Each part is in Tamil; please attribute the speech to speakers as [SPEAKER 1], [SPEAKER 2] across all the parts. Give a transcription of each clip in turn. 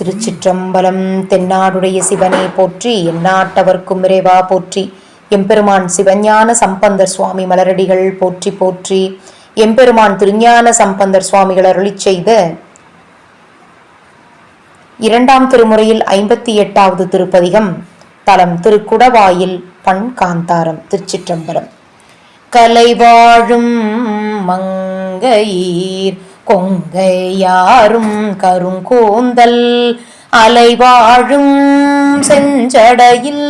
[SPEAKER 1] திருச்சிற்றம்பலம் தென்னாடுடைய சிவனை போற்றி எந்நாட்டவர்க்கும் இறைவா போற்றி. எம்பெருமான் சிவஞான சம்பந்தர் சுவாமி மலரடிகள் போற்றி போற்றி. எம்பெருமான் திருஞான சம்பந்தர் சுவாமிகள் அருளி செய்த இரண்டாம் திருமுறையில் ஐம்பத்தி எட்டாவது திருப்பதிகம் தலம் திருக்குடவாயில் பண் காந்தாரம் திருச்சிற்றம்பலம். கலை வாழும் மங்கையீர் கொங்கையாரும் கருங்கூந்தல் அலைவாழும் செஞ்சடையில்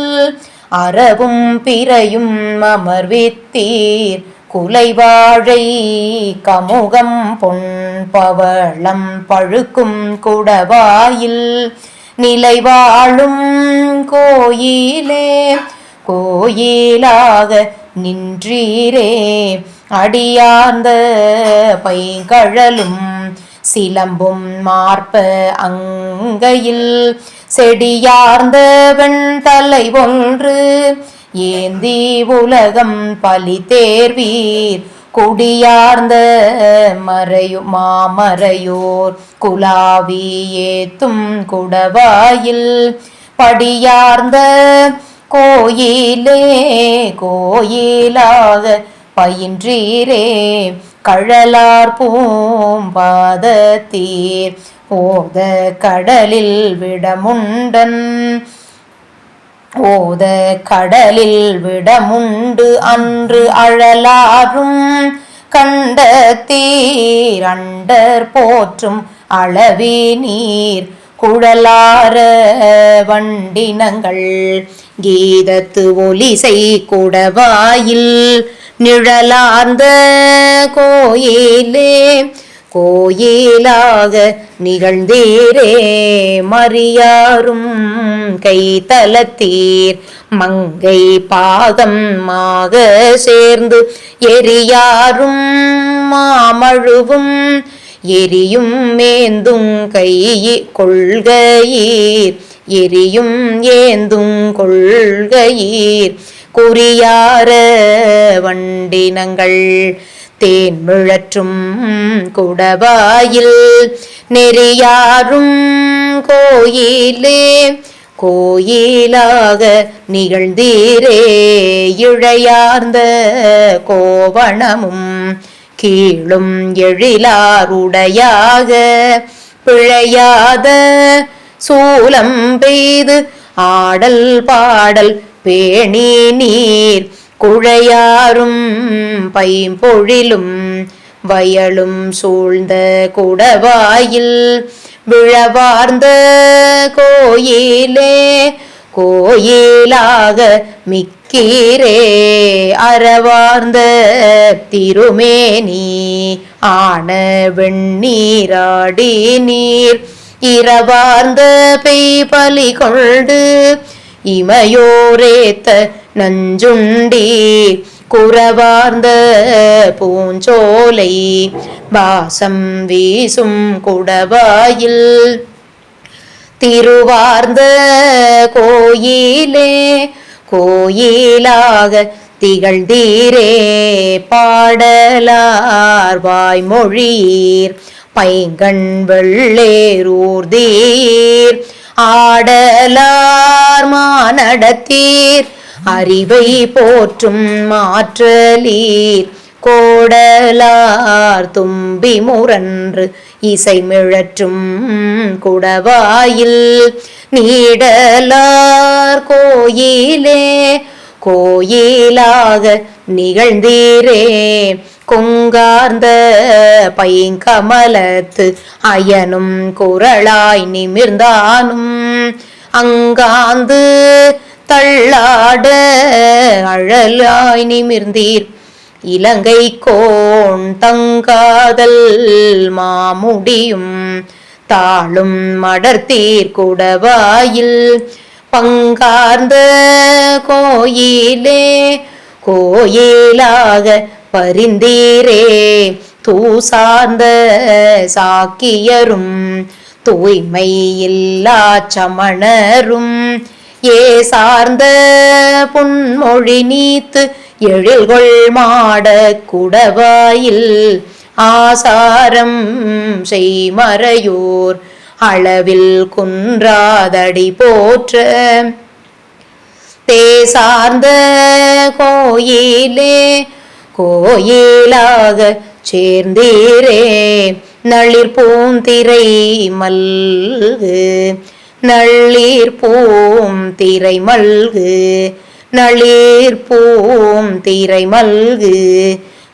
[SPEAKER 1] அறவும் பிறையும் அமர்வித்தீர் குலைவாழை கமுகம் பொன் பவளம் பழுக்கும் குடவாயில் நிலைவாழும் கோயிலே கோயிலாக நின்றீரே. அடியார்ந்த பைங்கழலும் சிலம்பும் மார்ப அங்கையில் செடியார்ந்த வெண்தலை ஒன்று. ஏந்தி உலகம் பலி தேர்வீர். குடியார்ந்த மறையு மாமறையோர். குலாவி ஏத்தும் குடவாயில். படியார்ந்த கோயிலே கோயிலாக பயின்றீரே கழலார் பூம்பாதத்தீர். ஓத கடலில் விடமுண்டன் ஓத கடலில் விடமுண்டு அன்று அழலாரும் கண்ட தீரண்டர் போற்றும் அளவி நீர் குழலார வண்டினங்கள். கீதத்து ஒலிசை குடவாயில் நிழலார்ந்த கோயிலே கோயிலாக நிகழ்ந்தீரே மறியாரும் கைத்தலத்தீர் மங்கை பாதம் மாக சேர்ந்து எரியாரும் மாமழுவும் எரியும் மேந்தும் கை கொள்கையீர். எரியும் ஏந்தும் கொள்கையீர். குறியார வண்டினங்கள் தேன் முழற்றும் குடவாயில். நெறியாரும் கோயிலே கோயிலாக நிகழ்ந்தீரே. இழையார்ந்த கோவணமும் கீழும் எழிலாருடையாக. பிழையாத சூலம் பெய்து ஆடல் பாடல் பேணி நீர் குழையாரும் பைம்பொழிலும் வயலும் சூழ்ந்த குடவாயில் விழவார்ந்த கோயிலே கோயிலாக மிக்கீரே அறவார்ந்த திருமேனி ஆன வெண்ணீராடி நீர் இரவார்ந்த பெய் பலி கொண்டு இமையோரேத்த நஞ்சுண்டி குறவார்ந்த பூஞ்சோலை வாசம் வீசும் குடவாயில். திருவார்ந்த கோயிலே கோயிலாக திகழ்ந்தீரே பாடலார் வாய்மொழியீர். பைங்கண் வெள்ளேரூர்தீர் ஆடலார் மானடத்தீர். அறிவை போற்றும் மாற்றலீர் கோடலார் தும்பி முரன்று இசை மிழற்றும் குடவாயில். நீடலார் கோயிலே கோயிலாக நிகழ்ந்தீரே. கொங்கார்ந்த பைங்கமலத்து அயனும் குரலாய் நிமிர்ந்தானும். அங்காந்து தள்ளாட அழலாய் நிமிர்ந்தீர். இலங்கை கோண் தங்காதல் மாமுடியும் தாளும் மடர்த்தீர் குடவாயில். பங்கார்ந்த கோயிலே கோயிலாக பரிந்தீரே. தூசார்ந்த சாக்கியரும் தூய்மை இல்லா சமணரும் ஏ சார்ந்த புன்மொழி நீத்து எழில்கொள் மாட குடவாயில் ஆசாரம் செய்மறையோர் அளவில் குன்றாதடி போற்ற. தேசார்ந்த கோயிலே கோயிலாக சேர்ந்தீரே. நள்ளிர் பூந்திரை மல்கு நள்ளீர் பூம் திரை மல்கு நளிர் பூம் திரை மல்கு.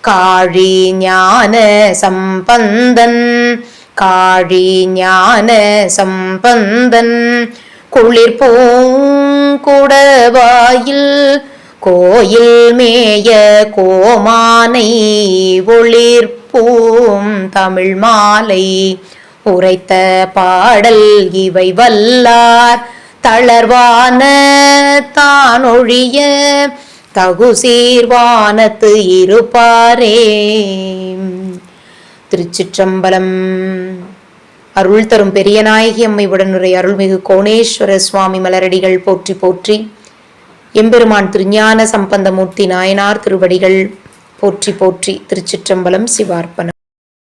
[SPEAKER 1] காழி ஞான சம்பந்தன் காழி ஞான சம்பந்தன். குளிர் பூங்குடவாயில் கோயில் மேய கோமானை ஒளிர்பூம் தமிழ் மாலை. உரைத்த பாடல் இவை வல்லார் தளர்வான தானொழிய தகுசீர்வானத்து இருப்பாரே. திருச்சிற்றம்பலம். அருள் தரும் பெரிய நாயகி அம்மை உடனுரை அருள்மிகு கோணேஸ்வர சுவாமி மலரடிகள் போற்றி போற்றி. எம்பெருமான் திருஞான சம்பந்தமூர்த்தி நாயனார் திருவடிகள் போற்றி போற்றி திருச்சிற்றம்பலம் சிவார்ப்பணம்.